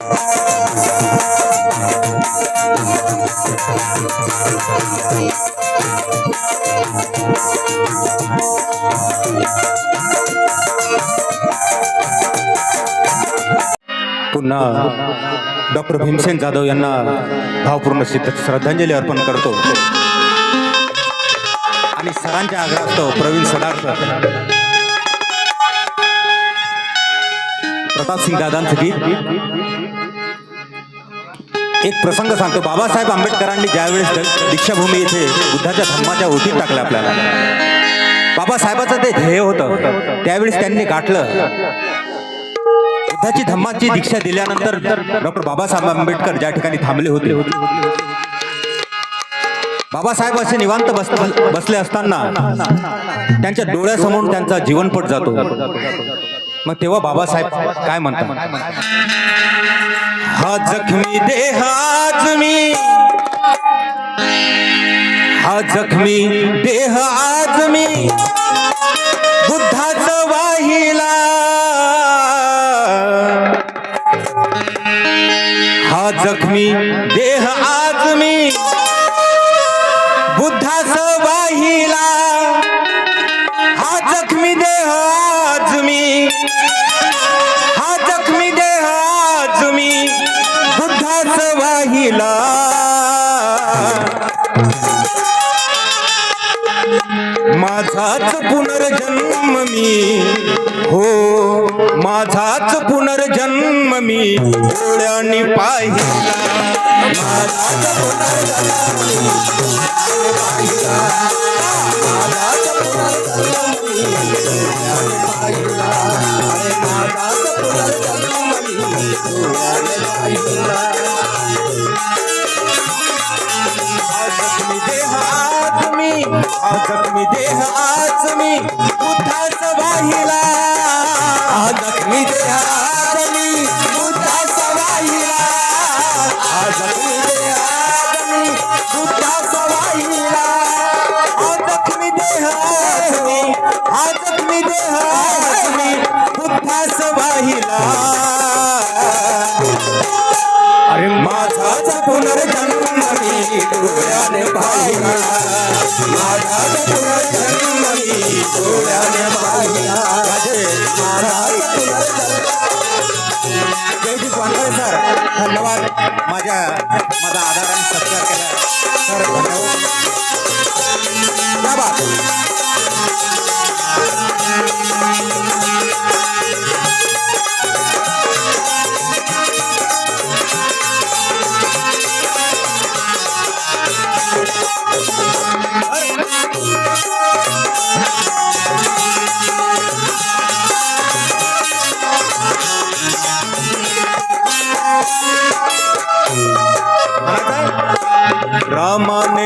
पुन्हा डॉक्टर भीमसेन जाधव यांना भावपूर्ण श्रद्धांजली अर्पण करतो. आणि सरांच्या आग्रहास्तव प्रवीण सदार प्रताप सिंग दादांचं गीत एक प्रसंग सांगतो. बाबासाहेब आंबेडकरांनी ज्यावेळेस दीक्षाभूमी इथे बुद्धाच्या धर्माच्या ओटीत टाकलं आपल्याला बाबासाहेबाचं ते ध्येय होतं. त्यावेळेस त्यांनी गाठलं. बुद्धाची धम्माची दीक्षा दिल्यानंतर डॉक्टर बाबासाहेब आंबेडकर ज्या ठिकाणी थांबले होते बाबासाहेब असे निवांत बस बसले असताना त्यांच्या डोळ्यासमोर त्यांचा जीवनपट जातो. मग तेव्हा बाबासाहेब काय म्हणतात? हा जखमी देह मी हा जखमी देह आज मी बुद्धाच वाहिला. हा जखमी देह आज दिला माझाच पुनर्जन्म मी. हो माझाच पुनर्जन्म मी. डोळ्यांनी पाहिला. माझाच पुनर्जन्म पुनर्जन्म देह आज मी बुद्धाच वाहिला आज देह आज मी बुद्धाच वाहिला देह आज मी बुद्धाच वाहिला देह आज मी देह आज मी बुद्धाच वाहिला. माझाच पुनर्जन्म मी डोळ्याने पाहिला माझाच पुनर्जन्म मी डोळ्याने पाहिला. जयदीप सर धन्यवाद. माझ्या माझा आधार आणि सत्कार केला. सर धन्यवाद.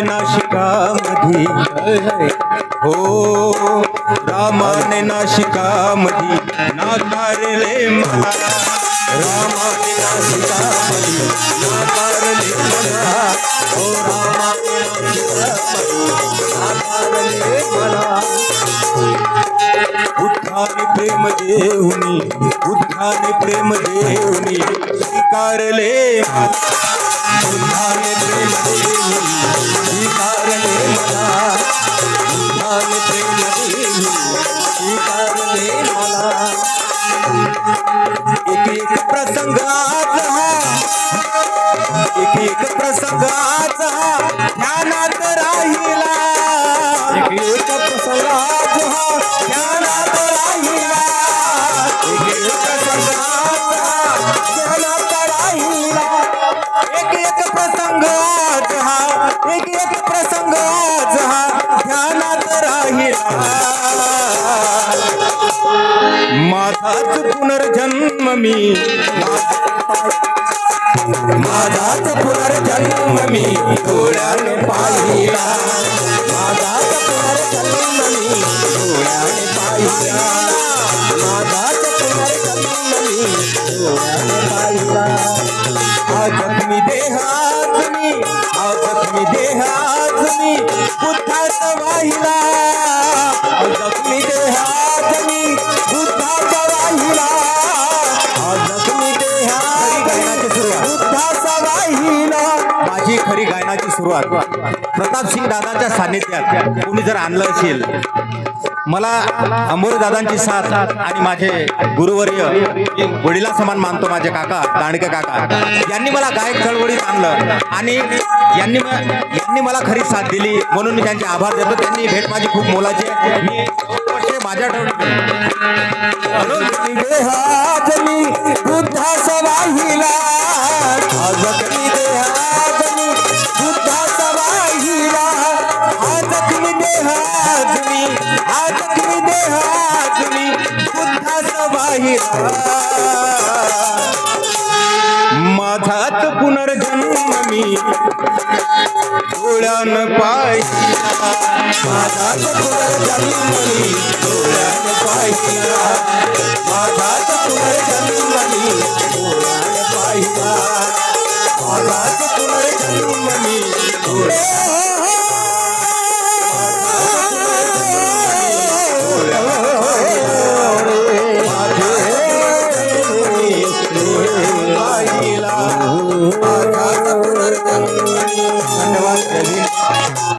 नाशिकामधी. हो रामाने नाशिकामधी. नाकारले मला. रामाने नाशिकामधी नाकारले मला हो रामाने नाकारले मला बुद्धाने प्रेम देऊनी बुद्धाने प्रेम देऊनी स्वीकारले मला. प्रेम देऊनी. एक एक एक एक प्रसंग ध्यानात राहिला. एक एक प्रसंग ध्यानात राहिला. एक एक प्रसंग ध्यानात राहिला. एक एक प्रसंग एक एक प्रसंग ध्यानात राहिला. माझाच पुनर्जन्म मी माझाच पुनर्जन्म मी डोळ्याने पाहिला माझाच पुनर्जन्म मी डोळ्याने पाहिला माझाच पुनर्जन्म मी डोळ्याने पाहिला आज मी देह आज मी आज मी देह आज मी बुद्धाच वाहिला। आज मी देह खरी गायनाची सुरुवात. प्रताप सिंग दादाच्या सान्निध्यात कोणी जर आणलं असेल मला अंबोरे दादांची साथ आणि माझे गुरुवर्य वडिला समान मानतो माझे काका दांडके काका यांनी मला गायक चळवळीत आणलं आणि यांनी यांनी मला खरी साथ दिली म्हणून मी त्यांचे आभार देतो. त्यांनी भेट माझी खूप मोलाची आहे. मी माझ्या देहाजनी माझाच पुनर्जन्म मी डोळ्यान पाहिला. माझाच पुनर्जन्म मी डोळ्यान पाहिला. माझाच